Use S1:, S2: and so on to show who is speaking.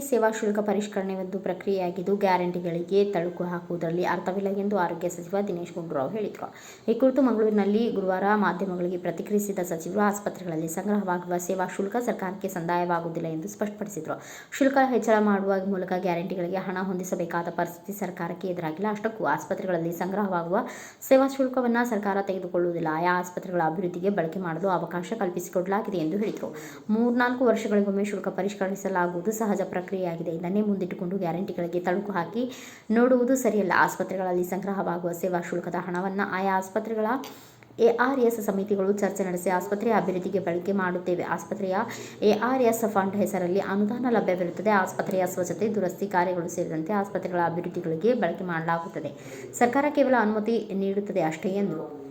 S1: ಸೇವಾ ಶುಲ್ಕ ಪರಿಷ್ಕರಣೆ ಒಂದು ಪ್ರಕ್ರಿಯೆಯಾಗಿದ್ದು ಗ್ಯಾರಂಟಿಗಳಿಗೆ ತಳುಕು ಹಾಕುವುದರಲ್ಲಿ ಅರ್ಥವಿಲ್ಲ ಎಂದು ಆರೋಗ್ಯ ಸಚಿವ ದಿನೇಶ್ ಗುಂಡೂರಾವ್ ಹೇಳಿದರು. ಈ ಕುರಿತು ಮಂಗಳೂರಿನಲ್ಲಿ ಗುರುವಾರ ಮಾಧ್ಯಮಗಳಿಗೆ ಪ್ರತಿಕ್ರಿಯಿಸಿದ ಸಚಿವರು, ಆಸ್ಪತ್ರೆಗಳಲ್ಲಿ ಸಂಗ್ರಹವಾಗುವ ಸೇವಾ ಶುಲ್ಕ ಸರ್ಕಾರಕ್ಕೆ ಸಂದಾಯವಾಗುವುದಿಲ್ಲ ಎಂದು ಸ್ಪಷ್ಟಪಡಿಸಿದರು. ಶುಲ್ಕ ಹೆಚ್ಚಳ ಮಾಡುವ ಮೂಲಕ ಗ್ಯಾರಂಟಿಗಳಿಗೆ ಹಣ ಹೊಂದಿಸಬೇಕಾದ ಪರಿಸ್ಥಿತಿ ಸರ್ಕಾರಕ್ಕೆ ಎದುರಾಗಿಲ್ಲ. ಅಷ್ಟಕ್ಕೂ ಆಸ್ಪತ್ರೆಗಳಲ್ಲಿ ಸಂಗ್ರಹವಾಗುವ ಸೇವಾ ಶುಲ್ಕವನ್ನು ಸರ್ಕಾರ ತೆಗೆದುಕೊಳ್ಳುವುದಿಲ್ಲ. ಆಯಾ ಆಸ್ಪತ್ರೆಗಳ ಅಭಿವೃದ್ಧಿಗೆ ಬಳಕೆ ಮಾಡಲು ಅವಕಾಶ ಕಲ್ಪಿಸಿಕೊಡಲಾಗಿದೆ ಎಂದು ಹೇಳಿದರು. ಮೂರ್ನಾಲ್ಕು ವರ್ಷಗಳಿಗೊಮ್ಮೆ ಶುಲ್ಕ ಪರಿಷ್ಕರಿಸಲಾಗುವುದು ಸಹಜ ಪ್ರಕ್ರಿಯೆಯಾಗಿದೆ. ಇದನ್ನೇ ಮುಂದಿಟ್ಟುಕೊಂಡು ಗ್ಯಾರಂಟಿಗಳಿಗೆ ತಳುಕು ಹಾಕಿ ನೋಡುವುದು ಸರಿಯಲ್ಲ. ಆಸ್ಪತ್ರೆಗಳಲ್ಲಿ ಸಂಗ್ರಹವಾಗುವ ಸೇವಾ ಶುಲ್ಕದ ಹಣವನ್ನು ಆಯಾ ಆಸ್ಪತ್ರೆಗಳ ಎಆರ್ಎಸ್ ಸಮಿತಿಗಳು ಚರ್ಚೆ ನಡೆಸಿ ಆಸ್ಪತ್ರೆಯ ಅಭಿವೃದ್ಧಿಗೆ ಬಳಕೆ ಮಾಡುತ್ತೇವೆ. ಆಸ್ಪತ್ರೆಯ ಎಆರ್ಎಸ್ ಫಂಡ್ ಹೆಸರಲ್ಲಿ ಅನುದಾನ ಲಭ್ಯವಿರುತ್ತದೆ. ಆಸ್ಪತ್ರೆಯ ಸ್ವಚ್ಛತೆ, ದುರಸ್ತಿ ಕಾರ್ಯಗಳು ಸೇರಿದಂತೆ ಆಸ್ಪತ್ರೆಗಳ ಅಭಿವೃದ್ಧಿಗಳಿಗೆ ಬಳಕೆ ಮಾಡಲಾಗುತ್ತದೆ. ಸರ್ಕಾರ ಕೇವಲ ಅನುಮತಿ ನೀಡುತ್ತದೆ ಅಷ್ಟೇ ಎಂದರು.